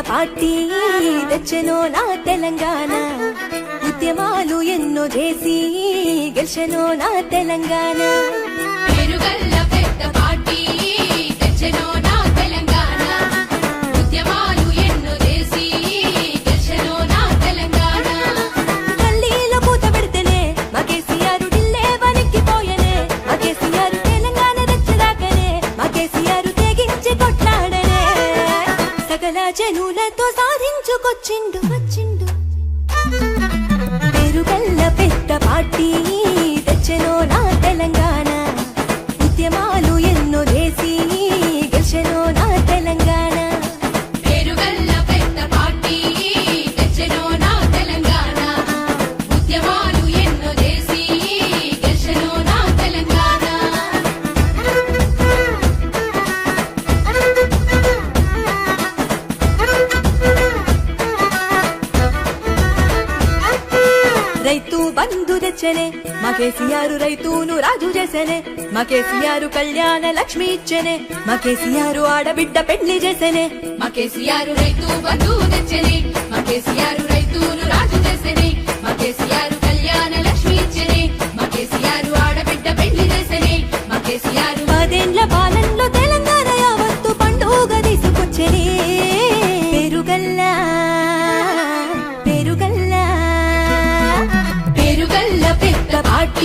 Party. తెచ్చెనో నా తెలంగాణ. ఉద్యమాలు ఎన్నో చేసి గెలిచనో నా తెలంగాణ. జనులతో సాధించుకొచ్చిండు వచ్చిండు. పెరుగల్ల పెద్ద పార్టీ. రైతు బంధు తెచ్చనే మా కేసీఆర్ రైతును రాజు చేసనే మా కేసీఆర్ కళ్యాణ లక్ష్మి ఇచ్చనే మా కేసీఆర్ ఆడబిడ్డ పెళ్ళి చేసనే మా కేసీఆర్ రైతు బంధు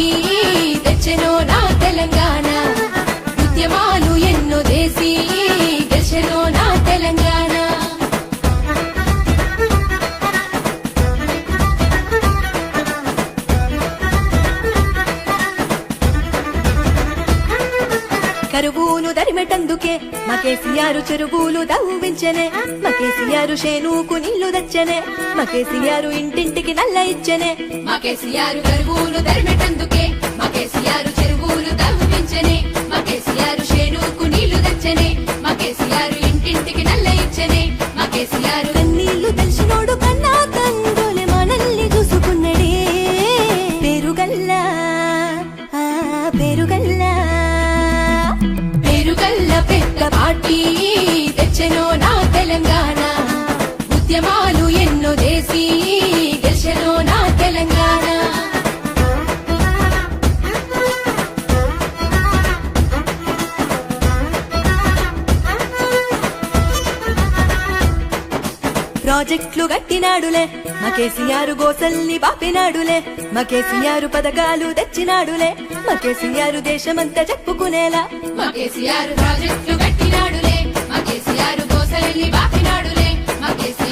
పార్టీ కరువును దరిమెటందుకే మా కేసీఆర్ చెరువులు దవ్వించనే మా కేసీఆర్ షేనుకు నీళ్ళు తెచ్చనే మా కేసీఆర్ ఇంటింటికి నల్ల ఇచ్చనే. మా కేసీఆర్ కరువులు తరిమెటందుకే మా కేసీఆర్ చెరువులు తవ్వించనే మా కేసీఆర్ షేనుకు నీళ్ళు తెచ్చనే మా కేసీఆర్ ఇంటింటికి నల్ల ఇచ్చనే మా కేసీఆర్ కన్నీళ్ళు తెలిసినోడు కన్నా కందులే మనల్ని చూసుకున్నడే. పెరుగల్లా ఆ, పెరుగల్లా. పెరుగల్ల పెద్ద పార్టీ తెచ్చెనో నా ప్రాజెక్టులు కట్టినాడులే మా కేసీఆర్ గోసల్ని బాపినాడులే. మా కేసీఆర్ పథకాలు తెచ్చినాడులే. మా కేసీఆర్ దేశమంతా చెప్పుకునేలా. మా కేసీఆర్ ప్రాజెక్టులు కట్టినాడులే మా కేసీఆర్ గోసల్ని బాపినాడులే. మా కేసీఆర్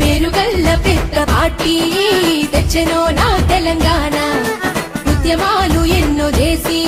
పెరుగల్ల పెద్ద పార్టీ తెచ్చెనో నా తెలంగాణ. ఉద్యమాలు ఎన్నో చేసి